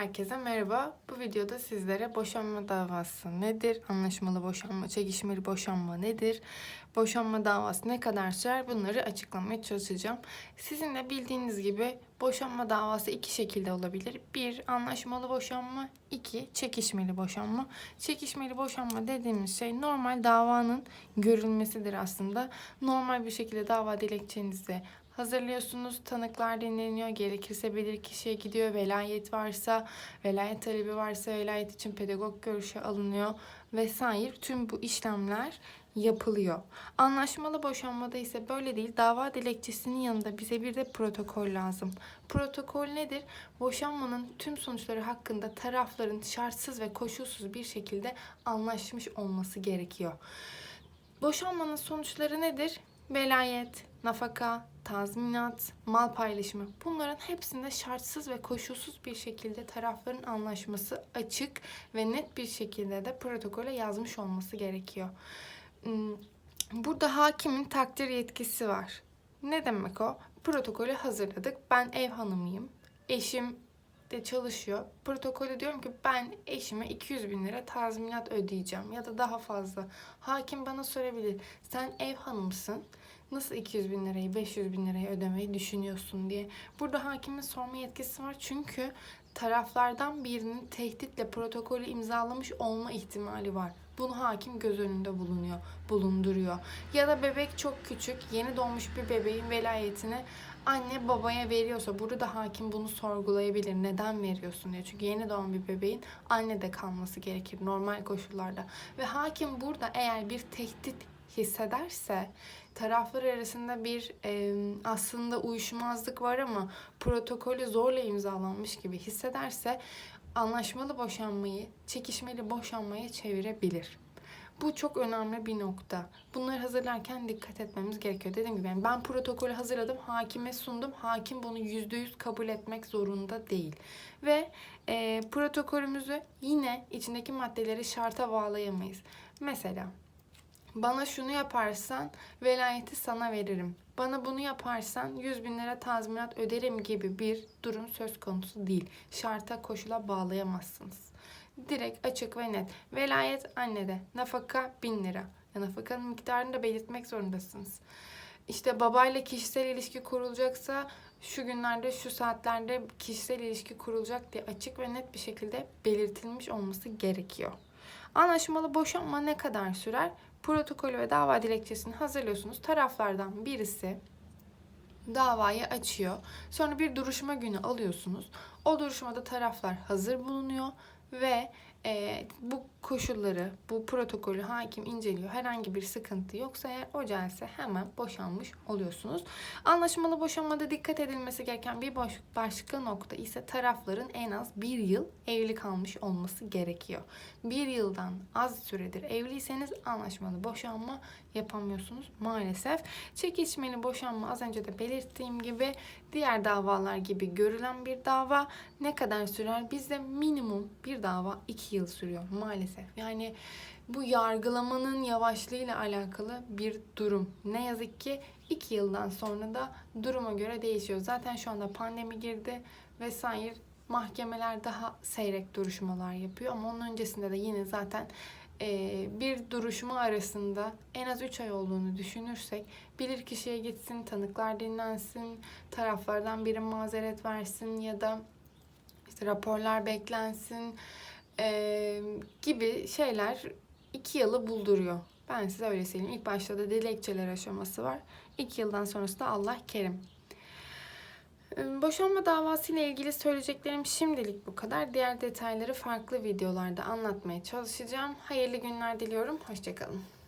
Herkese merhaba. Bu videoda sizlere boşanma davası nedir? Anlaşmalı boşanma, çekişmeli boşanma nedir? Boşanma davası ne kadar sürer? Bunları açıklamaya çalışacağım. Sizin de bildiğiniz gibi boşanma davası iki şekilde olabilir. Bir, anlaşmalı boşanma. iki çekişmeli boşanma. Çekişmeli boşanma dediğimiz şey normal davanın görülmesidir aslında. Normal bir şekilde dava dilekçenizi hazırlıyorsunuz. Tanıklar dinleniyor. Gerekirse bilir kişiye gidiyor. Velayet varsa, velayet talebi varsa velayet için pedagog görüşü alınıyor vesaire. Tüm bu işlemler yapılıyor. Anlaşmalı boşanmada ise böyle değil. Dava dilekçesinin yanında bize bir de protokol lazım. Protokol nedir? Boşanmanın tüm sonuçları hakkında tarafların şartsız ve koşulsuz bir şekilde anlaşmış olması gerekiyor. Boşanmanın sonuçları nedir? Velayet, nafaka, tazminat, mal paylaşımı bunların hepsinde şartsız ve koşulsuz bir şekilde tarafların anlaşması açık ve net bir şekilde de protokole yazmış olması gerekiyor. Hmm, Burada hakimin takdir yetkisi var. Ne demek o? Protokolü hazırladık. Ben ev hanımıyım. Eşim de çalışıyor. Protokolü diyorum ki ben eşime 200 bin lira tazminat ödeyeceğim ya da daha fazla. Hakim bana sorabilir. Sen ev hanımsın. Nasıl 200 bin lirayı 500 bin lirayı ödemeyi düşünüyorsun diye. Burada hakimin sorma yetkisi var. Çünkü taraflardan birinin tehditle protokolü imzalamış olma ihtimali var. Bunu hakim göz önünde bulunuyor, bulunduruyor. Ya da bebek çok küçük, yeni doğmuş bir bebeğin velayetini anne babaya veriyorsa burada hakim bunu sorgulayabilir. Neden veriyorsun diye. Çünkü yeni doğan bir bebeğin annede kalması gerekir normal koşullarda. Ve hakim burada eğer bir tehdit hissederse taraflar arasında bir e, aslında uyuşmazlık var ama protokolü zorla imzalanmış gibi hissederse anlaşmalı boşanmayı çekişmeli boşanmaya çevirebilir. Bu çok önemli bir nokta. Bunları hazırlarken dikkat etmemiz gerekiyor. Dediğim gibi yani ben protokolü hazırladım, hakime sundum. Hakim bunu yüzde yüz kabul etmek zorunda değil. Ve e, protokolümüzü yine içindeki maddeleri şarta bağlayamayız. Mesela bana şunu yaparsan velayeti sana veririm. Bana bunu yaparsan 100 bin lira tazminat öderim gibi bir durum söz konusu değil. Şarta koşula bağlayamazsınız. Direkt açık ve net. Velayet annede. Nafaka 1000 lira. Ya nafakanın miktarını da belirtmek zorundasınız. İşte babayla kişisel ilişki kurulacaksa şu günlerde şu saatlerde kişisel ilişki kurulacak diye açık ve net bir şekilde belirtilmiş olması gerekiyor. Anlaşmalı boşanma ne kadar sürer? Protokolü ve dava dilekçesini hazırlıyorsunuz. Taraflardan birisi davayı açıyor. Sonra bir duruşma günü alıyorsunuz. O duruşmada taraflar hazır bulunuyor ve e, bu koşulları, bu protokolü hakim inceliyor. Herhangi bir sıkıntı yoksa eğer o celse hemen boşanmış oluyorsunuz. Anlaşmalı boşanmada dikkat edilmesi gereken bir baş, başka nokta ise tarafların en az bir yıl evli kalmış olması gerekiyor. Bir yıldan az süredir evliyseniz anlaşmalı boşanma yapamıyorsunuz maalesef. Çekişmeli boşanma az önce de belirttiğim gibi diğer davalar gibi görülen bir dava ne kadar sürer? Bizde minimum bir dava 2 yıl sürüyor maalesef. Yani bu yargılamanın yavaşlığıyla alakalı bir durum. Ne yazık ki 2 yıldan sonra da duruma göre değişiyor. Zaten şu anda pandemi girdi vesaire mahkemeler daha seyrek duruşmalar yapıyor ama onun öncesinde de yine zaten e, bir duruşma arasında en az 3 ay olduğunu düşünürsek bilir kişiye gitsin, tanıklar dinlensin, taraflardan biri mazeret versin ya da işte raporlar beklensin e, gibi şeyler 2 yılı bulduruyor. Ben size öyle söyleyeyim. İlk başta da dilekçeler aşaması var. 2 yıldan sonrası da Allah kerim. Ee, Boşanma davası ile ilgili söyleyeceklerim şimdilik bu kadar. Diğer detayları farklı videolarda anlatmaya çalışacağım. Hayırlı günler diliyorum. Hoşçakalın.